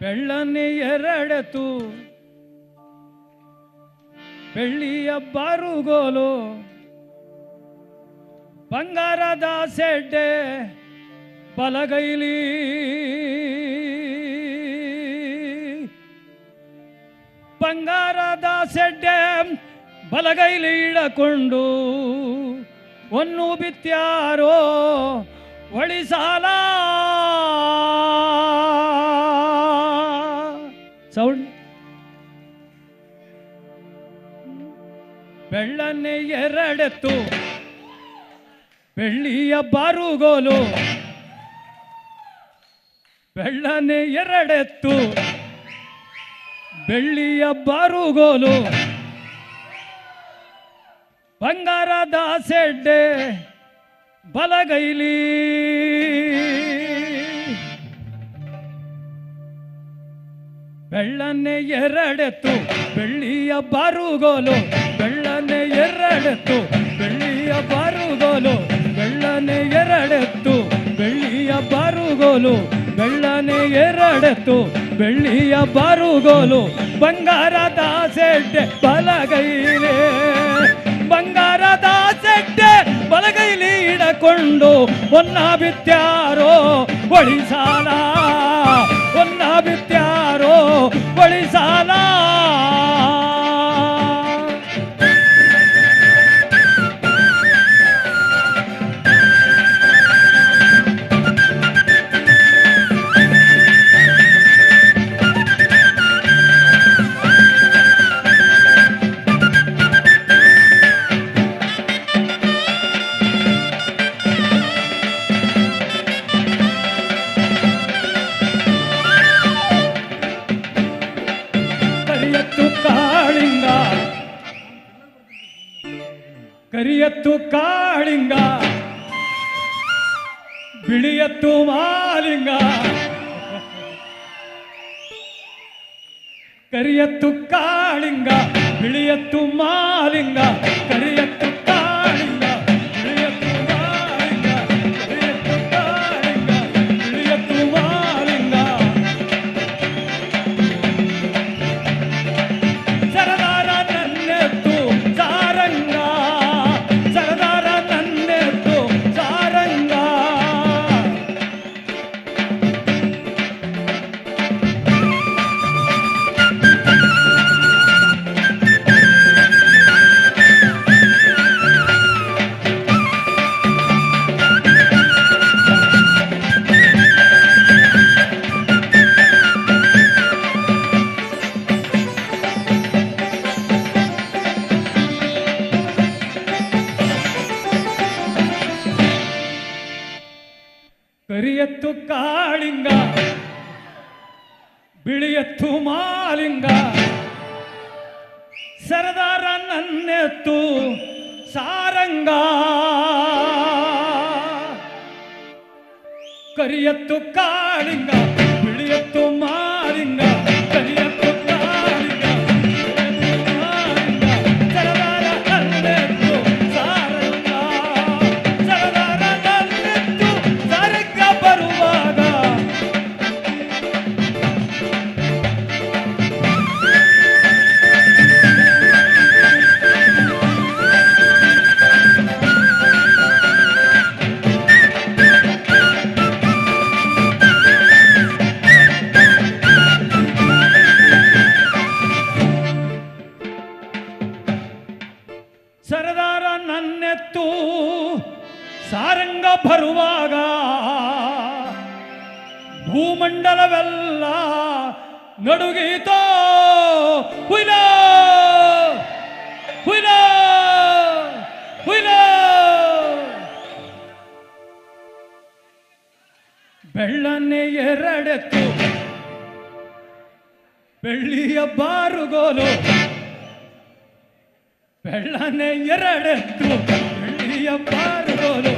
ಬೆಳ್ಳನೆ ಎರಡತು. ಬೆಳ್ಳಿಯ ಬಾರುಗೋಲು. ಬಂಗಾರದ ಸೆಡ್ಡೆ ಬಲಗೈಲಿ. ಬಂಗಾರದ ಸೆಡ್ಡೆ ಬಲಗೈಲಿ ಇಳಕೊಂಡು. ಒನ್ನು ಬಿತ್ಯಾರೋ ಒಳಿಸಾಲ ಬೆಳ್ಳನ್ನೇ ಎರಡೆತ್ತು. ಬೆಳ್ಳಿಯ ಬಾರುಗೋಲು. ಬೆಳ್ಳನೆ ಎರಡೆತ್ತು. ಬೆಳ್ಳಿಯ ಬಾರುಗೋಲು. ಬಂಗಾರದ ಸೆಡ್ಡೆ ಬಲಗೈಲಿ. ಬೆಳ್ಳನೆ ಎರಡೆತ್ತು. ಬೆಳ್ಳಿಯ ಬಾರುಗೋಲು. ಬೆಳ್ಳನೆ ಎರಡೆತ್ತು, ಬೆಳ್ಳಿಯ ಬಾರುಗೋಲು, ಬೆಳ್ಳನೆ ಎರಡೆತ್ತು, ಬೆಳ್ಳಿಯ ಬಾರುಗೋಲು, ಬೆಳ್ಳನೆ ಎರಡೆತ್ತು, ಬೆಳ್ಳಿಯ ಬಾರುಗೋಲು, ಬಂಗಾರದ ಸೆಡ್ಡೆ ಬಲಗೈಲಿ. ಬಂಗಾರದ ಸೆಡ್ಡೆ ಬಲಗೈಲಿ ಇಡಕೊಂಡು ಒನ್ನ ಬಿತ್ಯಾರೋ ಒಳಿಸಾಲ ಒನ್ನ ಬಿತ್ಯಾರೋ ಒಳಿಸಾಲ ಕರಿಯತ್ತು ಕಾಳಿಂಗ ಬಿಳಿಯತ್ತು ಮಾಲಿಂಗ. ಕರಿಯತ್ತು ಕಾಳಿಂಗ ಬಿಳಿಯತ್ತು ಮಾಲಿಂಗ ಕರಿಯತ್ತು ಕರಿಯತ್ತು ಕಾಳಿಂಗ ಬಿಳಿಯತ್ತು ಮಾಲಿಂಗ ಸರದಾರ ನನ್ನೆತ್ತು ಸಾರಂಗ. ಕರಿಯತ್ತು ಕಾಳಿಂಗ. ನಡುಗೀತೋ ಹುಯ್ಲ ಹುಯ್ಲ ಹುಯ್ಲ. ಬೆಳ್ಳನೆ ಎರಡೆತ್ತು ಬೆಳ್ಳಿಯ ಬಾರುಗೋಲು. ಬೆಳ್ಳನೆ ಎರಡೆತ್ತು ಬೆಳ್ಳಿಯ ಬಾರುಗೋಲು.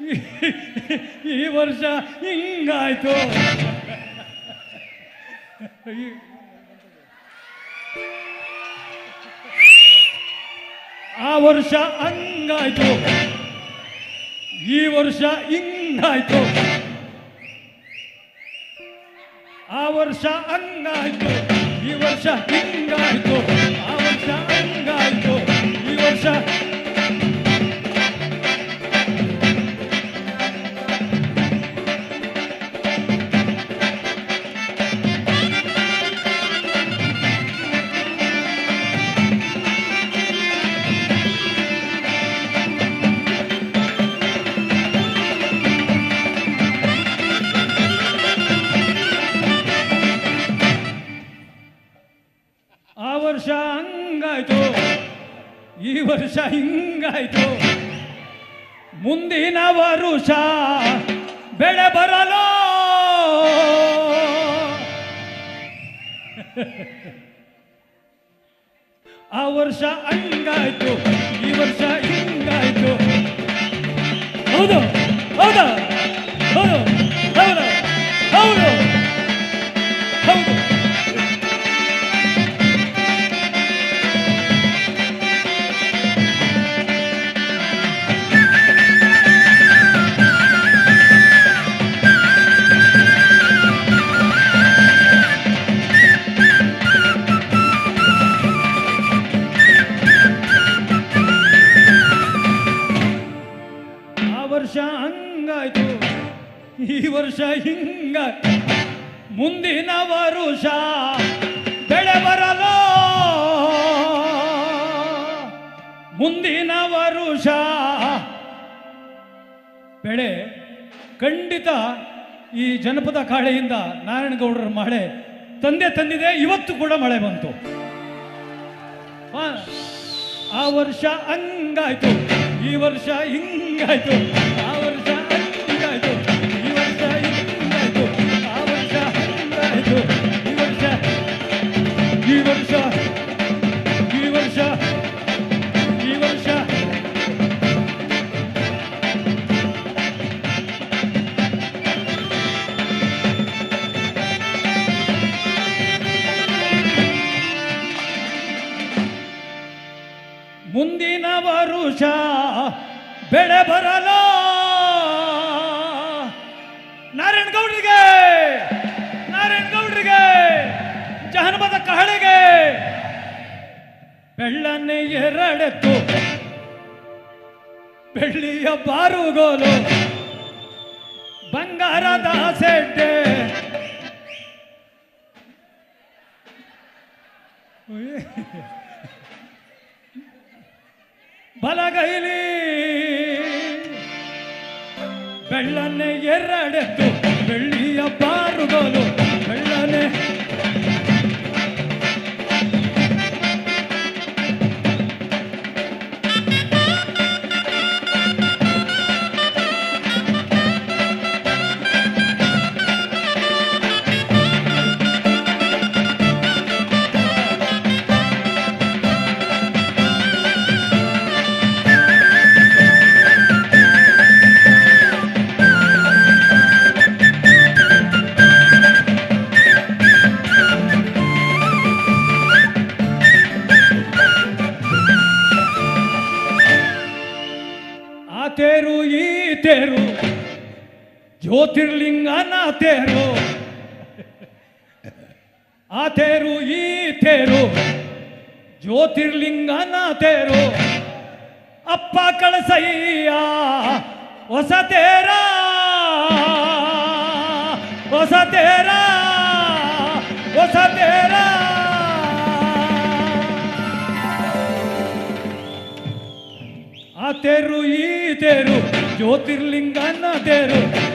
ಈ ವರ್ಷ ಹಿಂಗಾಯ್ತು. ಆ ವರ್ಷ ಹಂಗಾಯ್ತು. ಈ ವರ್ಷ ಹಿಂಗಾಯ್ತು. ಆ ವರ್ಷ ಹಂಗಾಯ್ತು. ಈ ವರ್ಷ ಹಿಂಗಾಯ್ತು. ಆ ವರ್ಷ ಹಂಗಾಯ್ತು. ಈ ವರ್ಷ ವರ್ಷ ಹಿಂಗಾಯ್ತು. ಮುಂದಿನ ವರುಷ ಬೆಳೆ ಬರಲು. ಆ ವರ್ಷ ಹಂಗಾಯ್ತು ಈ ವರ್ಷ ಹಿಂಗಾಯ್ತು. ಹೌದು ಹೌದು. ವರ್ಷ ಹಂಗಾಯ್ತು ಈ ವರ್ಷ ಹಿಂಗ ಮುಂದಿನ ವರುಷ ಬೆಳೆ ಬರಲು. ಮುಂದಿನ ವರುಷ ಬೆಳೆ ಖಂಡಿತ ಈ ಜನಪದ ಕಾಳೆಯಿಂದ ನಾರಾಯಣಗೌಡರ ಮಳೆ ತಂದೆ ತಂದಿದೆ ಇವತ್ತು ಕೂಡ ಮಳೆ ಬಂತು. ಆ, ಆ ವರ್ಷ ಹಂಗಾಯ್ತು. ಈ ವರ್ಷ ಹಿಂಗಾಯ್ತು. ಆ ಬೆಳೆ ಬರಲು ನಾರಾಯಣ ಗೌಡ್ರಿಗೆ ಜಹನ್ಮದ ಕಹಳೆಗೆ ಬೆಳ್ಳನೆ ಎರಡೆತ್ತು ಬೆಳ್ಳಿಯ ಬಾರುಗೋಲು ಬಂಗಾರದ ಸೆಡ್ಡೆ. ಬಲಗೈಲಿ ಬೆಳ್ಳನ್ನೇ ಎರಡೆತ್ತು ಬೆಳ್ಳಿಯ ಬಾರುಗೋಲು ತೇರು. ಜ್ಯೋತಿರ್ಲಿಂಗನ ತೇರು. ಆ ತೇರು, ಈ ತೇರು. ಜ್ಯೋತಿರ್ಲಿಂಗನ ತೇರು. ಅಪ್ಪ ಕಳಸಯ್ಯ, ಹೊಸ ತೇರ. ಹೊಸ ತೇರ. ಹೊಸ ತೇರ. ಆ ತೇರು, ಈ ತೇರು. ಜ್ಯೋತಿರ್ಲಿಂಗನ ತೇರು.